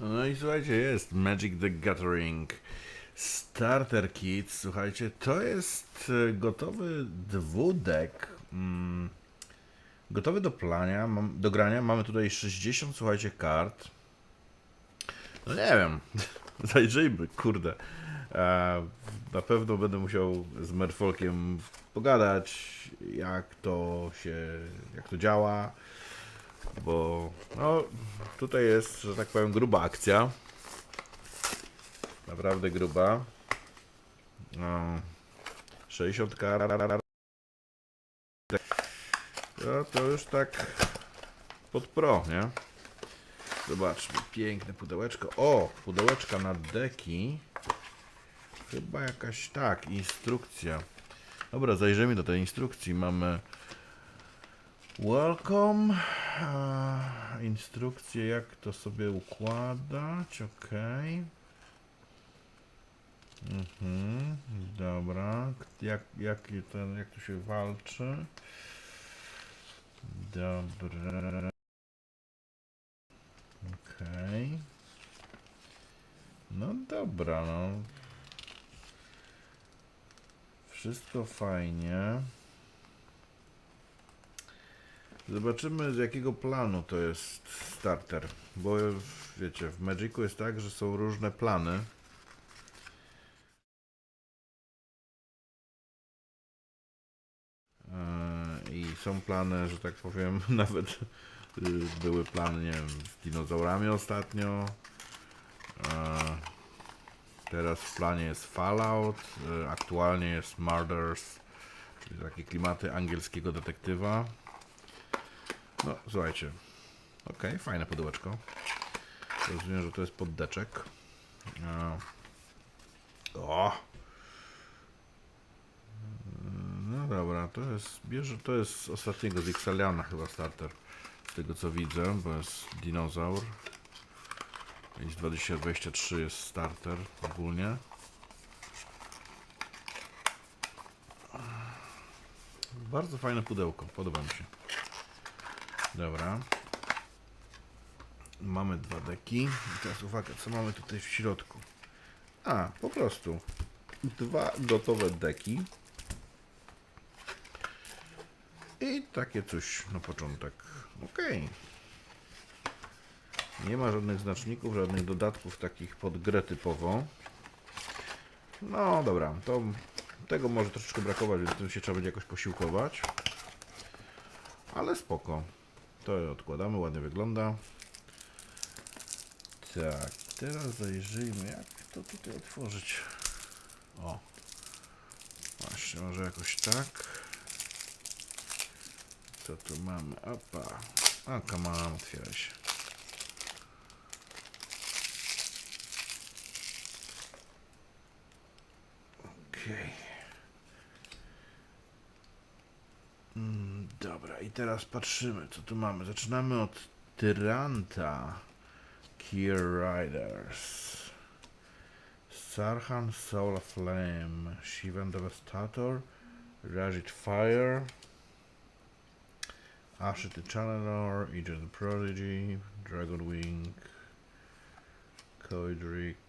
No i słuchajcie, jest Magic the Gathering Starter Kit. Słuchajcie, to jest e, gotowy dwudek. Mm, gotowy do plania, mam, do grania. Mamy tutaj 60, słuchajcie, kart. No nie wiem, zajrzyjmy, kurde. E, na pewno będę musiał z Merfolkiem pogadać, jak to się, jak to działa, bo no, tutaj jest, że tak powiem, gruba akcja. Naprawdę gruba. No, 60 kart. No, to już tak pod pro, nie? Zobaczmy, piękne pudełeczko. O, pudełeczka na deki. Chyba jakaś, tak, instrukcja. Dobra, zajrzymy do tej instrukcji. Mamy welcome. A, instrukcję, jak to sobie układać. Ok. Mhm, dobra. Jak, jak, to, jak to się walczy? Dobra. Okej. No dobra, no. Wszystko fajnie. Zobaczymy z jakiego planu to jest starter. Bo wiecie, w Magicu jest tak, że są różne plany. Eee, I są plany, że tak powiem, nawet y, były plany, nie wiem, z dinozaurami ostatnio. Eee, Teraz w planie jest Fallout, y, aktualnie jest Murders, czyli takie klimaty angielskiego detektywa. No, słuchajcie. Okej, fajne pudełeczko. Rozumiem, że to jest poddeczek. O! No dobra, to jest, bierze, to jest ostatniego z Ixaliana chyba starter. Z tego co widzę, bo jest dinozaur. Z 2023 jest starter ogólnie. Bardzo fajne pudełko, podoba mi się. Dobra. Mamy dwa deki. I teraz uwaga, co mamy tutaj w środku? A, po prostu dwa gotowe deki. I takie coś na początek. Okej. Nie ma żadnych znaczników, żadnych dodatków takich pod grę typowo. No dobra, to tego może troszeczkę brakować, więc tym się trzeba będzie jakoś posiłkować. Ale spoko. To odkładamy, ładnie wygląda. Tak, teraz zajrzyjmy, jak to tutaj otworzyć. O, właśnie, może jakoś tak. Co tu mamy? Opa. A, kamera otwiera się. Okej. Mm, Dobra, i teraz patrzymy, co tu mamy. Zaczynamy od Tyranta. Kier Riders. Sarhan Soul Flame. Shivan Devastator. Rajit Fire. Asher the Challenger. The Prodigy. Dragon Wing. Koidrick.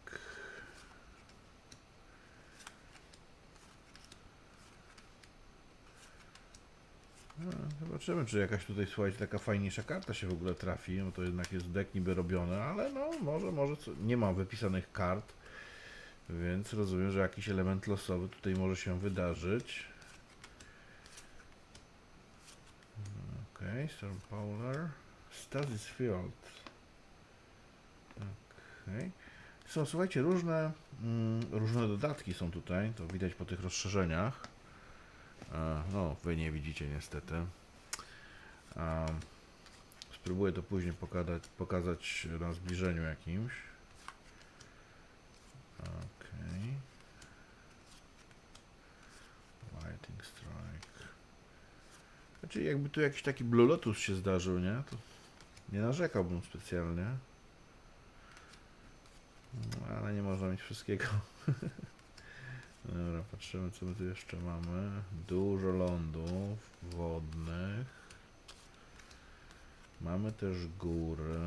Zobaczymy, czy jakaś tutaj, słuchajcie, taka fajniejsza karta się w ogóle trafi, no to jednak jest deck niby robione, ale no, może, może, co, nie ma wypisanych kart, więc rozumiem, że jakiś element losowy tutaj może się wydarzyć. Okej, okay, Storm Powler, Stasis Field. Okej. Są, słuchajcie, różne, mm, różne dodatki są tutaj, to widać po tych rozszerzeniach. E, No, wy nie widzicie niestety. Em, Spróbuję to później pokazać, pokazać na zbliżeniu jakimś. Okej. Lightning Strike. Znaczy jakby tu jakiś taki Blue Lotus się zdarzył, nie? To nie narzekałbym specjalnie. No, Ale nie można mieć wszystkiego. Dobra, patrzymy co my tu jeszcze mamy. Dużo lądów wodnych. Mamy też góry.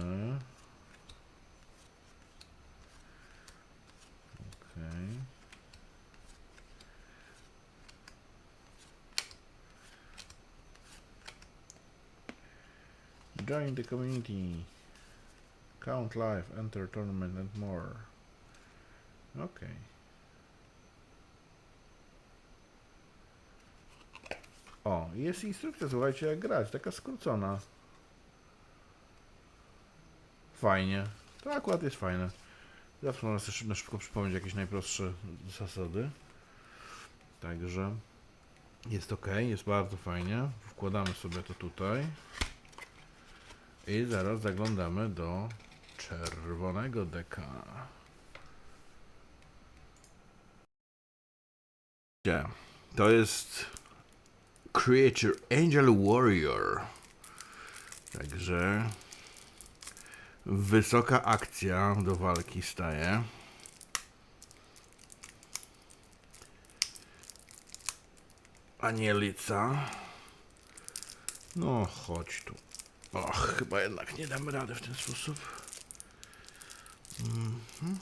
Okej. Okay. Join the community. Count life, enter tournament and more. Okay. O, jest instrukcja, słuchajcie, jak grać, taka skrócona. Fajnie. To akurat jest fajne. Zawsze można sobie na szybko przypomnieć jakieś najprostsze zasady. Także jest ok, jest bardzo fajnie. Wkładamy sobie to tutaj. I zaraz zaglądamy do czerwonego deka. To jest Creature Angel Warrior. Także wysoka akcja do walki staje. Anielica. No, chodź tu. Och, chyba jednak nie damy rady w ten sposób. Mhm.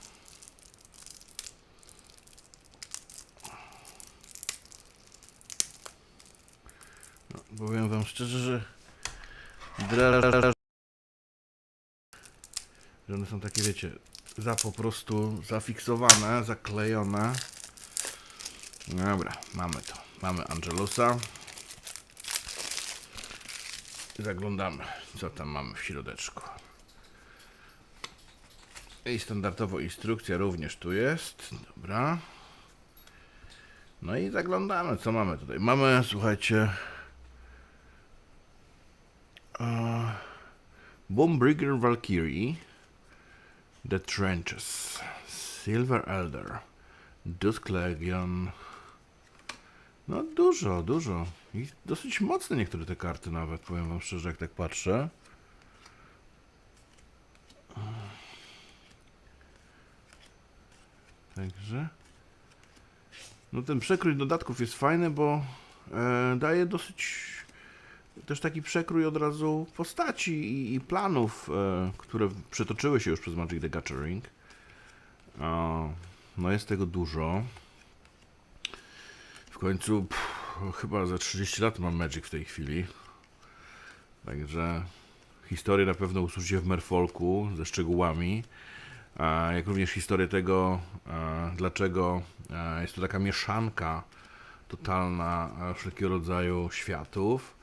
Powiem wam szczerze, że że one są takie, wiecie, za po prostu zafiksowane, zaklejone. Dobra, mamy to. Mamy Angelusa. Zaglądamy, co tam mamy w środeczku. I standardowo instrukcja również tu jest. Dobra. No i zaglądamy, co mamy tutaj. Mamy, słuchajcie. Uh, Valkyrie. The Trenches. Silver Elder. Dusk Legion. No dużo, dużo. I dosyć mocne niektóre te karty nawet, powiem wam szczerze, jak tak patrzę. Także... No ten przekrój dodatków jest fajny, bo e, daje dosyć też taki przekrój od razu postaci i, i planów, e, które przetoczyły się już przez Magic the Gathering. O, no jest tego dużo. W końcu pff, chyba za 30 lat mam Magic w tej chwili. Także historię na pewno usłyszycie w Merfolku ze szczegółami. A jak również historię tego, e, dlaczego e, jest to taka mieszanka totalna e, wszelkiego rodzaju światów.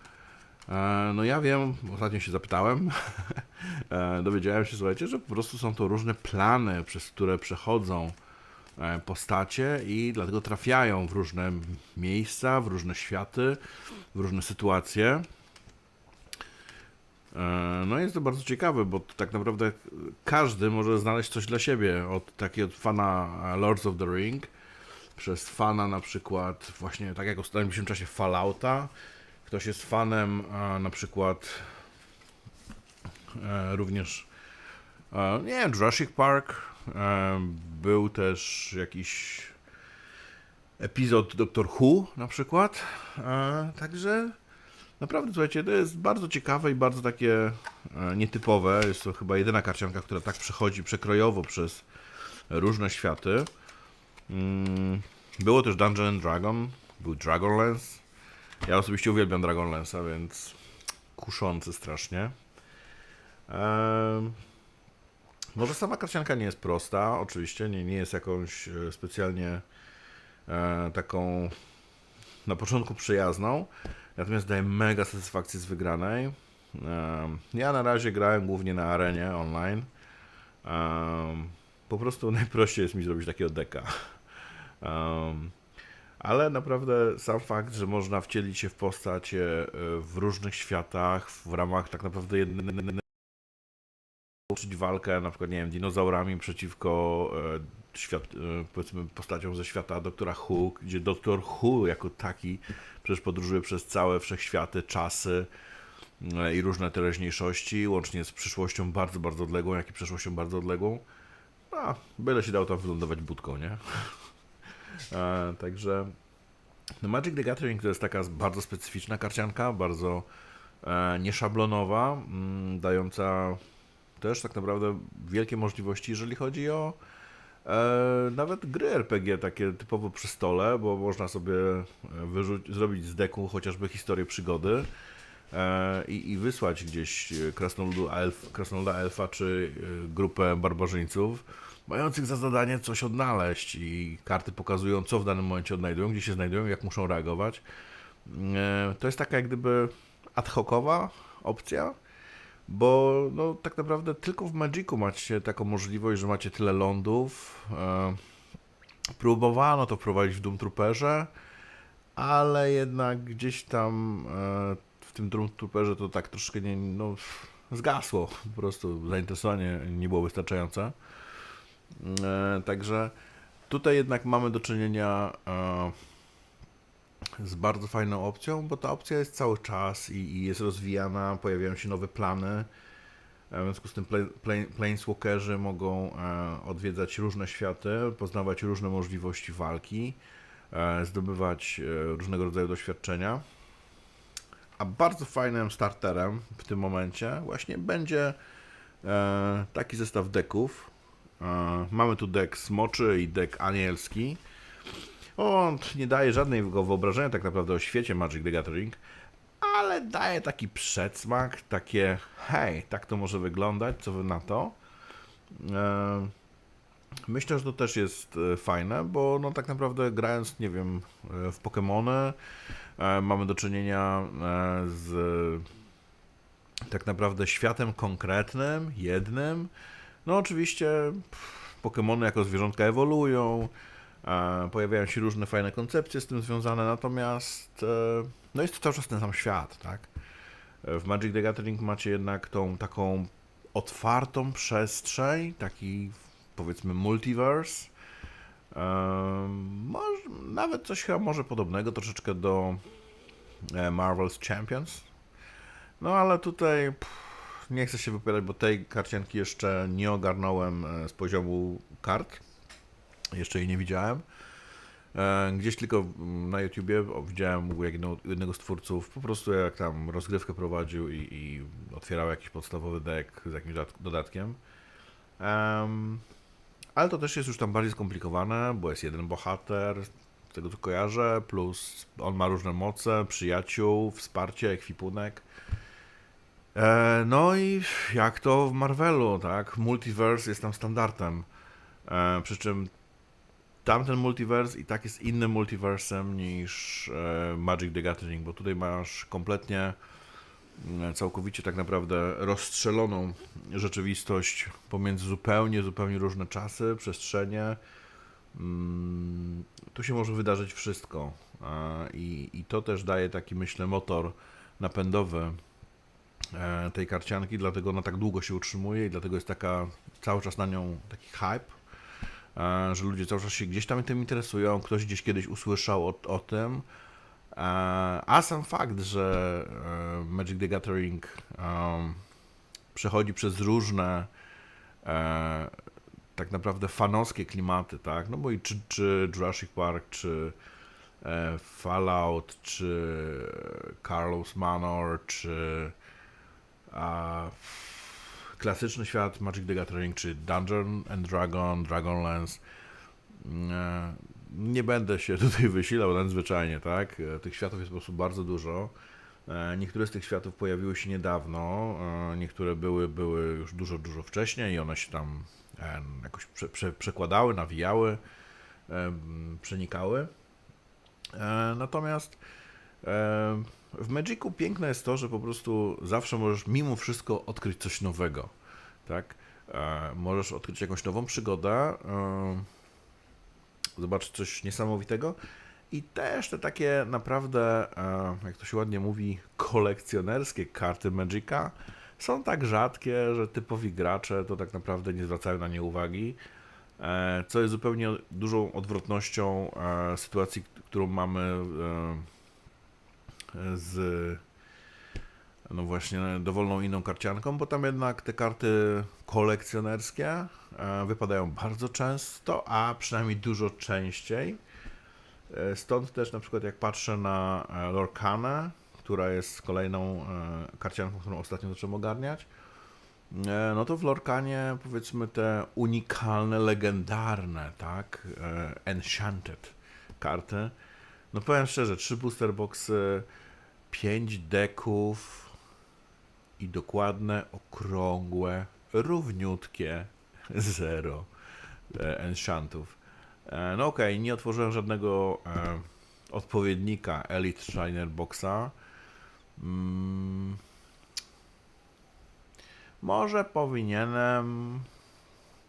E, No ja wiem, ostatnio się zapytałem, e, dowiedziałem się, słuchajcie, że po prostu są to różne plany, przez które przechodzą e, postacie i dlatego trafiają w różne miejsca, w różne światy, w różne sytuacje. No jest to bardzo ciekawe, bo tak naprawdę każdy może znaleźć coś dla siebie, od takiego fana Lords of the Ring, przez fana na przykład właśnie, tak jak w ostatnim czasie Fallouta, ktoś jest fanem e, na przykład e, również e, nie Jurassic Park, e, był też jakiś epizod Doctor Who na przykład, e, także naprawdę słuchajcie, to jest bardzo ciekawe i bardzo takie e, nietypowe, jest to chyba jedyna karcianka, która tak przechodzi przekrojowo przez różne światy. Mm, Było też Dungeon Dragon, był Dragonlance, ja osobiście uwielbiam Dragonlance'a, więc kuszący strasznie. Ehm, może sama karcianka nie jest prosta, oczywiście, nie, nie jest jakąś e, specjalnie e, taką na początku przyjazną, natomiast daje mega satysfakcję z wygranej. Em, ja na razie grałem głównie na arenie online. Em, po prostu najprościej jest mi zrobić takiego deka. Ale naprawdę sam fakt, że można wcielić się w postacie e, w różnych światach, w ramach tak naprawdę jednej toczyć walkę, na przykład, nie wiem, dinozaurami przeciwko e, świat, e, powiedzmy postaciom ze świata doktora Who, gdzie doktor Who jako taki przecież podróżuje przez całe wszechświaty, czasy i różne teraźniejszości, łącznie z przyszłością bardzo, bardzo odległą, jak i przeszłością bardzo odległą. A, byle się dał tam wylądować budką, nie? E, także no Magic the Gathering to jest taka bardzo specyficzna karcianka, bardzo e, nieszablonowa, mm, dająca też tak naprawdę wielkie możliwości, jeżeli chodzi o e, nawet gry RPG takie typowo przy stole, bo można sobie e, zrobić z deku chociażby historię przygody, i, i wysłać gdzieś krasnoludu elf, elfa czy grupę barbarzyńców, mających za zadanie coś odnaleźć i karty pokazują, co w danym momencie odnajdują, gdzie się znajdują, jak muszą reagować. E, to jest taka jak gdyby ad hocowa opcja, bo no, tak naprawdę tylko w Magicu macie taką możliwość, że macie tyle lądów. E, próbowano to wprowadzić w Doom Trooperze, ale jednak gdzieś tam e, w tym Doom Trooperze to tak troszkę nie, no, zgasło. Po prostu zainteresowanie nie było wystarczające. E, także tutaj jednak mamy do czynienia z bardzo fajną opcją, bo ta opcja jest cały czas i, jest rozwijana, pojawiają się nowe plany. E, w związku z tym Planeswalkerzy mogą e, odwiedzać różne światy, poznawać różne możliwości walki, e, zdobywać różnego rodzaju doświadczenia. A bardzo fajnym starterem w tym momencie właśnie będzie taki zestaw deków. Mamy tu dek smoczy i dek anielski. On nie daje żadnego wyobrażenia tak naprawdę o świecie Magic the Gathering, ale daje taki przedsmak, takie hej, tak to może wyglądać, co wy na to. E, myślę, że to też jest e, fajne, bo no tak naprawdę grając, nie wiem, e, w Pokémony mamy do czynienia z tak naprawdę światem konkretnym, jednym. No oczywiście Pokémony jako zwierzątka ewoluują, Pojawiają się różne fajne koncepcje z tym związane, natomiast e, no jest to cały czas ten sam świat, tak? W Magic the Gathering macie jednak tą taką otwartą przestrzeń, taki powiedzmy multiverse. Może, nawet coś chyba może podobnego troszeczkę do e, Marvel's Champions. No ale tutaj pff, nie chcę się wypowiadać, bo tej karcianki jeszcze nie ogarnąłem e, z poziomu kart. Jeszcze jej nie widziałem. E, gdzieś tylko na YouTubie widziałem jednego, z twórców, po prostu jak tam rozgrywkę prowadził i, i otwierał jakiś podstawowy deck z jakimś dodatkiem. Um, ale to też jest już tam bardziej skomplikowane, bo jest jeden bohater, z tego co kojarzę, plus on ma różne moce, przyjaciół, wsparcie, ekwipunek. E, no i jak to w Marvelu, tak? Multiverse jest tam standardem. E, przy czym tamten multiverse i tak jest innym multiversem niż e, Magic the Gathering, bo tutaj masz kompletnie mm, całkowicie tak naprawdę rozstrzeloną rzeczywistość pomiędzy zupełnie, zupełnie różne czasy, przestrzenie. Mm, tu się może wydarzyć wszystko i, i to też daje taki, myślę, motor napędowy tej karcianki, dlatego ona tak długo się utrzymuje i dlatego jest taka cały czas na nią taki hype że ludzie cały czas się gdzieś tam tym interesują, ktoś gdzieś kiedyś usłyszał o, o tym. A sam fakt, że e, Magic the Gathering przechodzi przez różne e, tak naprawdę fanowskie klimaty, tak? No bo i czy, czy Jurassic Park, czy e, Fallout, czy Carlos Manor, czy klasyczny świat Magic the Gathering, czy Dungeon and Dragon, Dragonlance. E, nie będę się tutaj wysilał nadzwyczajnie, tak? E, tych światów jest po prostu bardzo dużo. E, niektóre z tych światów pojawiły się niedawno, niektóre były, były już dużo, dużo wcześniej i one się tam jakoś prze, prze, przekładały, nawijały, przenikały. Natomiast w Magicu piękne jest to, że po prostu zawsze możesz mimo wszystko odkryć coś nowego, tak? E, możesz odkryć jakąś nową przygodę, e, zobaczyć coś niesamowitego i też te takie naprawdę, e, jak to się ładnie mówi, kolekcjonerskie karty Magica są tak rzadkie, że typowi gracze to tak naprawdę nie zwracają na nie uwagi, co jest zupełnie dużą odwrotnością sytuacji, którą mamy z no właśnie dowolną inną karcianką, bo tam jednak te karty kolekcjonerskie e, wypadają bardzo często, a przynajmniej dużo częściej. E, stąd też na przykład jak patrzę na e, Lorcanę, która jest kolejną karcianką, którą ostatnio zacząłem ogarniać, no to w Lorkanie powiedzmy te unikalne, legendarne, tak, enchanted karty. No powiem szczerze, trzy booster boxy 5 deków, i dokładne, okrągłe, równiutkie zero e, enchantów. E, no okej, okay, nie otworzyłem żadnego e, odpowiednika Elite Shiner Boxa. Mm, może powinienem,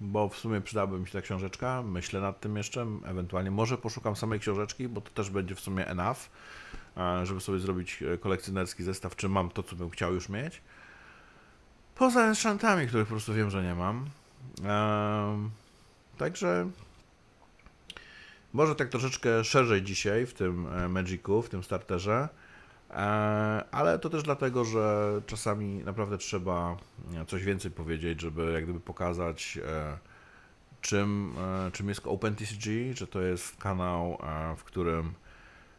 bo w sumie przydałaby mi się ta książeczka. Myślę nad tym jeszcze. Ewentualnie może poszukam samej książeczki, bo to też będzie w sumie enough, żeby sobie zrobić e, kolekcjonerski zestaw, czy mam to, co bym chciał już mieć. Poza enchantami, których po prostu wiem, że nie mam. Także może tak troszeczkę szerzej dzisiaj w tym e, Magicu, w tym starterze. E, ale to też dlatego, że czasami naprawdę trzeba coś więcej powiedzieć, żeby jak gdyby pokazać czym, czym jest OpenTCG, że to jest kanał, w którym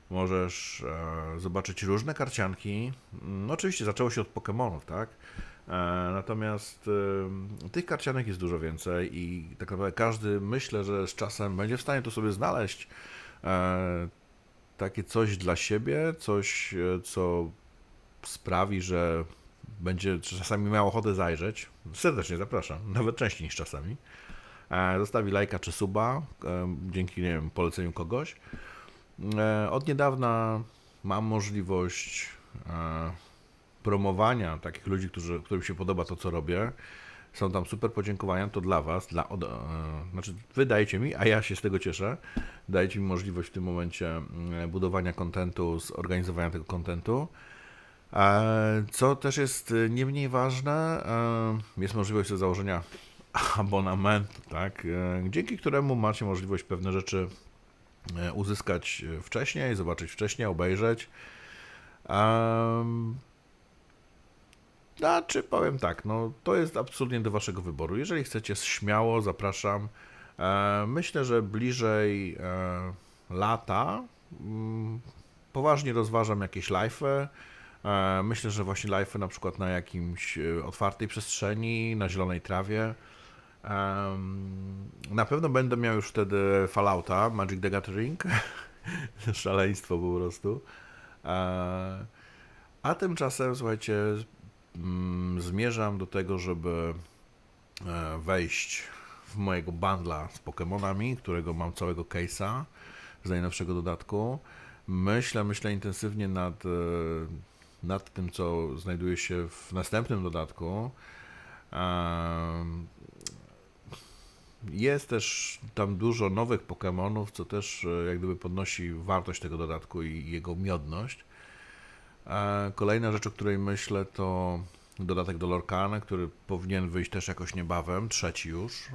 możesz zobaczyć różne karcianki. No, oczywiście zaczęło się od Pokémonów, tak? Natomiast tych karcianek jest dużo więcej i tak naprawdę każdy myślę, że z czasem będzie w stanie to sobie znaleźć takie coś dla siebie, coś, e, co sprawi, że będzie czasami miał ochotę zajrzeć. Serdecznie zapraszam, nawet częściej niż czasami. E, zostawi lajka czy suba e, dzięki nie wiem, poleceniu kogoś. Od niedawna mam możliwość promowania takich ludzi, którzy, którym się podoba to, co robię. Są tam super podziękowania, to dla Was, dla, od, e, znaczy Wy dajecie mi, a ja się z tego cieszę. Dajecie mi możliwość w tym momencie mm, budowania kontentu, zorganizowania tego kontentu. E, co też jest e, nie mniej ważne, e, jest możliwość założenia abonamentu, tak, e, dzięki któremu macie możliwość pewne rzeczy e, uzyskać wcześniej, zobaczyć wcześniej, obejrzeć. Znaczy, powiem tak, no to jest absolutnie do Waszego wyboru. Jeżeli chcecie, śmiało zapraszam. E, myślę, że bliżej e, lata mm, poważnie rozważam jakieś live'y. E, myślę, że właśnie live'y na przykład na jakimś e, otwartej przestrzeni, na zielonej trawie. Na pewno będę miał już wtedy Fallouta, Magic the Gathering. Szaleństwo po prostu. E, a tymczasem, słuchajcie, Mm, zmierzam do tego, żeby e, wejść w mojego bundla z Pokémonami, którego mam całego case'a z najnowszego dodatku. Myślę, myślę intensywnie nad, e, nad tym, co znajduje się w następnym dodatku. Jest też tam dużo nowych Pokémonów, co też e, jak gdyby podnosi wartość tego dodatku i jego miodność. Kolejna rzecz, o której myślę, to dodatek do Lorcana, który powinien wyjść też jakoś niebawem, trzeci już.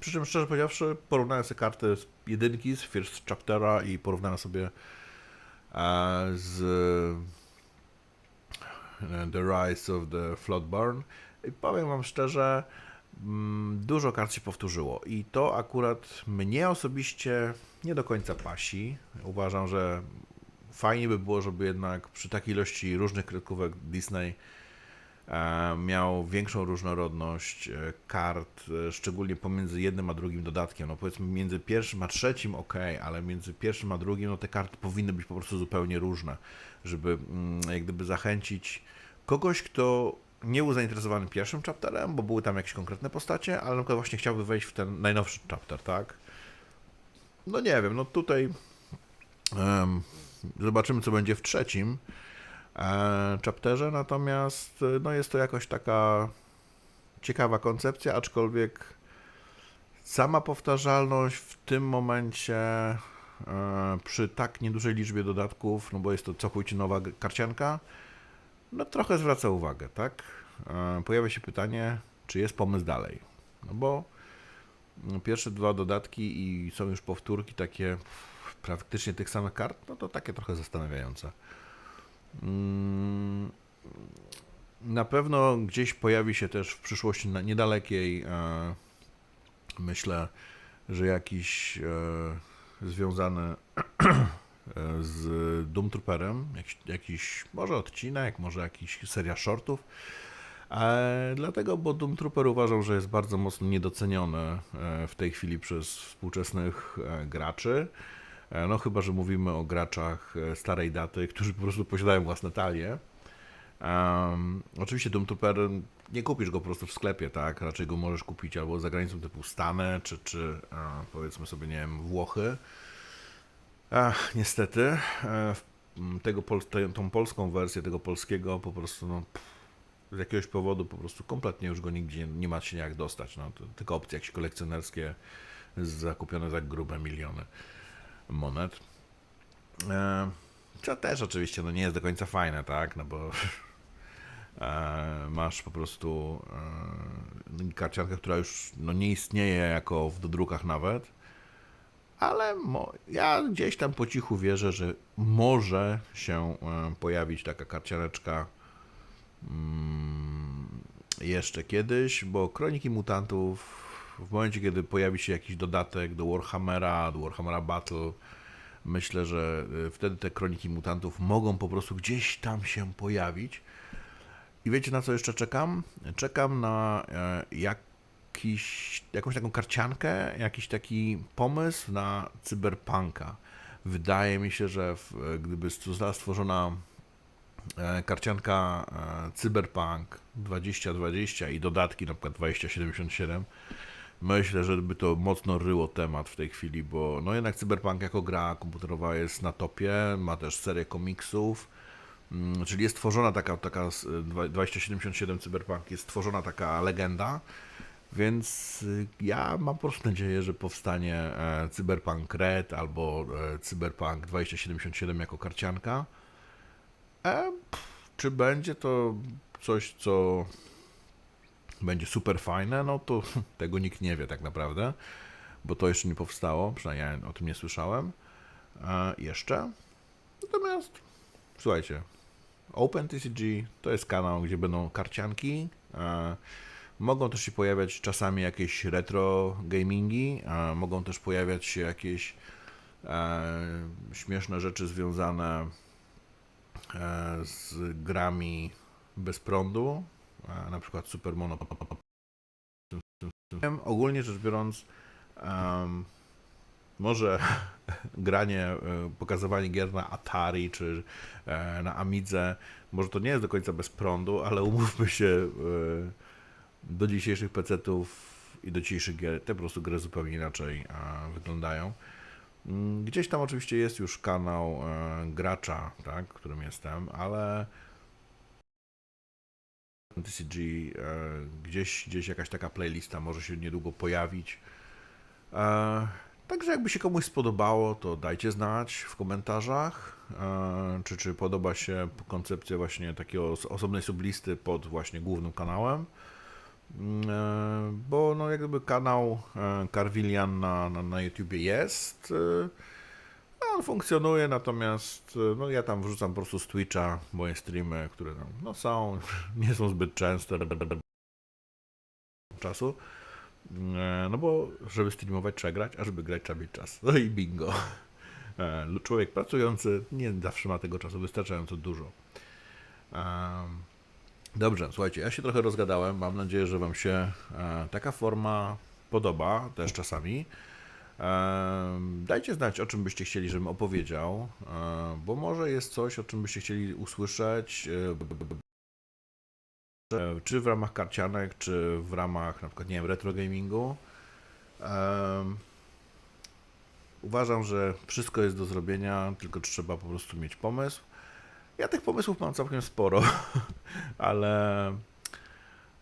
Przy czym szczerze powiedziawszy, porównałem sobie karty z jedynki, z First Chaptera i porównałem sobie z e, The Rise of the Floodburn i powiem Wam szczerze, dużo kart się powtórzyło i to akurat mnie osobiście nie do końca pasi. Uważam, że fajnie by było, żeby jednak przy takiej ilości różnych kreskówek Disney e, miał większą różnorodność e, kart, e, szczególnie pomiędzy jednym a drugim dodatkiem. No powiedzmy między pierwszym a trzecim ok, ale między pierwszym a drugim no te karty powinny być po prostu zupełnie różne, żeby mm, jak gdyby zachęcić kogoś, kto nie był zainteresowany pierwszym chapterem, bo były tam jakieś konkretne postacie, ale na przykład właśnie chciałby wejść w ten najnowszy chapter, tak? No nie wiem, no tutaj um, Zobaczymy, co będzie w trzecim e, chapterze, natomiast e, no jest to jakoś taka ciekawa koncepcja, aczkolwiek sama powtarzalność w tym momencie e, przy tak niedużej liczbie dodatków, no bo jest to całkowicie nowa karcianka, no trochę zwraca uwagę, tak? Pojawia się pytanie, czy jest pomysł dalej? No bo pierwsze dwa dodatki i są już powtórki takie praktycznie tych samych kart, no to takie trochę zastanawiające. Mm, na pewno gdzieś pojawi się też w przyszłości niedalekiej, e, myślę, że jakiś e, związany e, z Doom Trooperem, jakiś, jakiś może odcinek, może jakiś seria shortów. E, dlatego, bo Doom Trooper uważam, że jest bardzo mocno niedoceniony w tej chwili przez współczesnych graczy. E, no chyba, że mówimy o graczach e, starej daty, którzy po prostu posiadają własne talie. Um, oczywiście Doom Trooper nie kupisz go po prostu w sklepie, tak? Raczej go możesz kupić albo za granicą typu Stany, czy, czy powiedzmy sobie, nie wiem, Włochy. Ach, niestety, e, tego, tą polską wersję tego polskiego po prostu, no, z jakiegoś powodu po prostu kompletnie już go nigdzie nie ma się jak dostać. No, to, tylko opcje jakieś kolekcjonerskie zakupione za grube miliony monet. E, co też oczywiście no, nie jest do końca fajne, tak? No bo e, masz po prostu karciankę, która już no, nie istnieje jako w dodrukach nawet, ale ja gdzieś tam po cichu wierzę, że może się e, pojawić taka karcianeczka mm, jeszcze kiedyś, bo Kroniki Mutantów w momencie, kiedy pojawi się jakiś dodatek do Warhammera, do Warhammera Battle, myślę, że y, wtedy te Kroniki Mutantów mogą po prostu gdzieś tam się pojawić. I wiecie na co jeszcze czekam? Czekam na e, jakiś, jakąś taką karciankę, jakiś taki pomysł na cyberpunka. Wydaje mi się, że w, gdyby została stworzona e, karcianka e, Cyberpunk 2020 i dodatki na przykład 2077 myślę, że by to mocno ryło temat w tej chwili, bo no jednak Cyberpunk jako gra komputerowa jest na topie, ma też serię komiksów, mm, czyli jest tworzona taka, taka s- dwa- 2077 Cyberpunk, jest tworzona taka legenda, więc y, ja mam po prostu nadzieję, że powstanie e, Cyberpunk Red albo e, Cyberpunk 2077 jako karcianka. E, czy będzie to coś, co będzie super fajne, no to tego nikt nie wie tak naprawdę, bo to jeszcze nie powstało, przynajmniej ja o tym nie słyszałem e, jeszcze. Natomiast słuchajcie, OpenTCG to jest kanał, gdzie będą karcianki. E, mogą też się pojawiać czasami jakieś retro gamingi, mogą też pojawiać się jakieś e, śmieszne rzeczy związane e, z grami bez prądu, na przykład Super Mono. Ogólnie rzecz biorąc, może granie, e, pokazywanie gier na Atari czy na Amidze, może to nie jest do końca bez prądu, ale umówmy się, do dzisiejszych PC-ów i do dzisiejszych gier te po prostu gry zupełnie inaczej e, wyglądają. Mm, Gdzieś tam oczywiście jest już kanał e, gracza, tak, którym jestem, ale TCG e, gdzieś, gdzieś jakaś taka playlista może się niedługo pojawić. Także jakby się komuś spodobało, to dajcie znać w komentarzach, czy, czy podoba się koncepcja właśnie takiego os- osobnej sublisty pod właśnie głównym kanałem. Mm, e, Bo no jak gdyby kanał e, Carvilian na, na, na YouTubie jest. no, On funkcjonuje, natomiast no, ja tam wrzucam po prostu z Twitcha moje streamy, które tam no, są, nie są zbyt częste czasu. E, No bo żeby streamować trzeba grać, a żeby grać trzeba mieć czas. No i bingo. Człowiek pracujący nie zawsze ma tego czasu wystarczająco dużo. Dobrze, słuchajcie, ja się trochę rozgadałem. Mam nadzieję, że Wam się e, taka forma podoba też czasami. Em, Dajcie znać, o czym byście chcieli, żebym opowiedział, e, bo może jest coś, o czym byście chcieli usłyszeć, e, e, czy w ramach karcianek, czy w ramach na przykład, nie wiem, retro gamingu. Uważam, że wszystko jest do zrobienia, tylko trzeba po prostu mieć pomysł. Ja tych pomysłów mam całkiem sporo, ale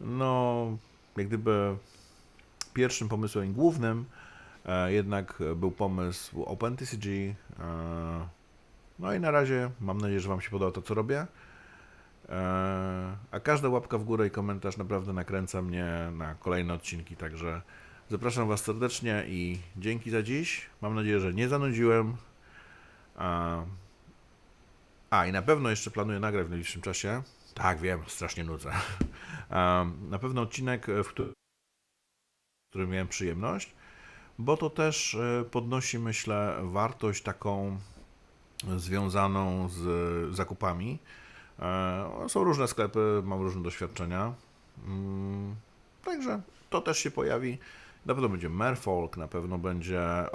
no, jak gdyby pierwszym pomysłem głównym e, jednak był pomysł OpenTCG. E, no i na razie mam nadzieję, że Wam się podoba to, co robię. E, a każda łapka w górę i komentarz naprawdę nakręca mnie na kolejne odcinki, także zapraszam Was serdecznie i dzięki za dziś. Mam nadzieję, że nie zanudziłem. A, i na pewno jeszcze planuję nagrać w najbliższym czasie. Tak, wiem, strasznie nudzę. Na pewno odcinek, w którym, w którym miałem przyjemność, bo to też e, podnosi, myślę, wartość taką związaną z zakupami. E, Są różne sklepy, mam różne doświadczenia. Mm, Także to też się pojawi. Na pewno będzie Merfolk, na pewno będzie e,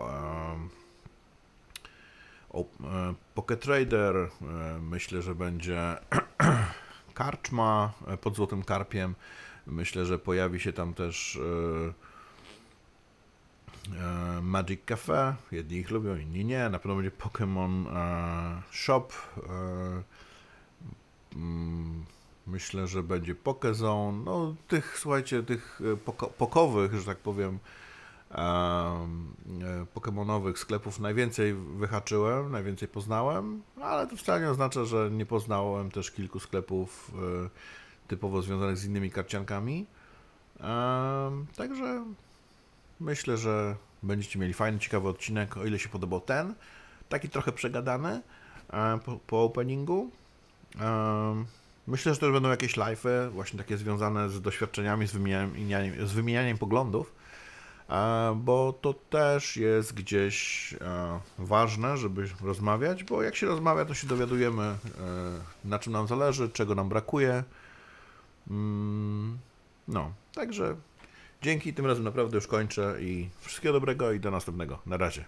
Pocket Trader, e, myślę, że będzie karczma e, pod Złotym Karpiem. Myślę, że pojawi się tam też e, e, Magic Cafe. Jedni ich lubią, inni nie. Na pewno będzie Pokémon e, Shop. E, mm, myślę, że będzie Pokezone. No, tych, słuchajcie, tych e, poko pokowych, że tak powiem, em, e, pokemonowych sklepów najwięcej wyhaczyłem, najwięcej poznałem, ale to wcale nie oznacza, że nie poznałem też kilku sklepów e, typowo związanych z innymi karciankami. Także myślę, że będziecie mieli fajny, ciekawy odcinek, o ile się podobał ten. Taki trochę przegadany e, po, openingu. Myślę, że też będą jakieś live'y, właśnie takie związane z doświadczeniami, z wymienianiem, z wymienianiem poglądów, e, bo to też jest gdzieś e, ważne, żeby rozmawiać, bo jak się rozmawia, to się dowiadujemy, e, na czym nam zależy, czego nam brakuje. Mm, No, także dzięki, tym razem naprawdę już kończę i wszystkiego dobrego i do następnego. Na razie.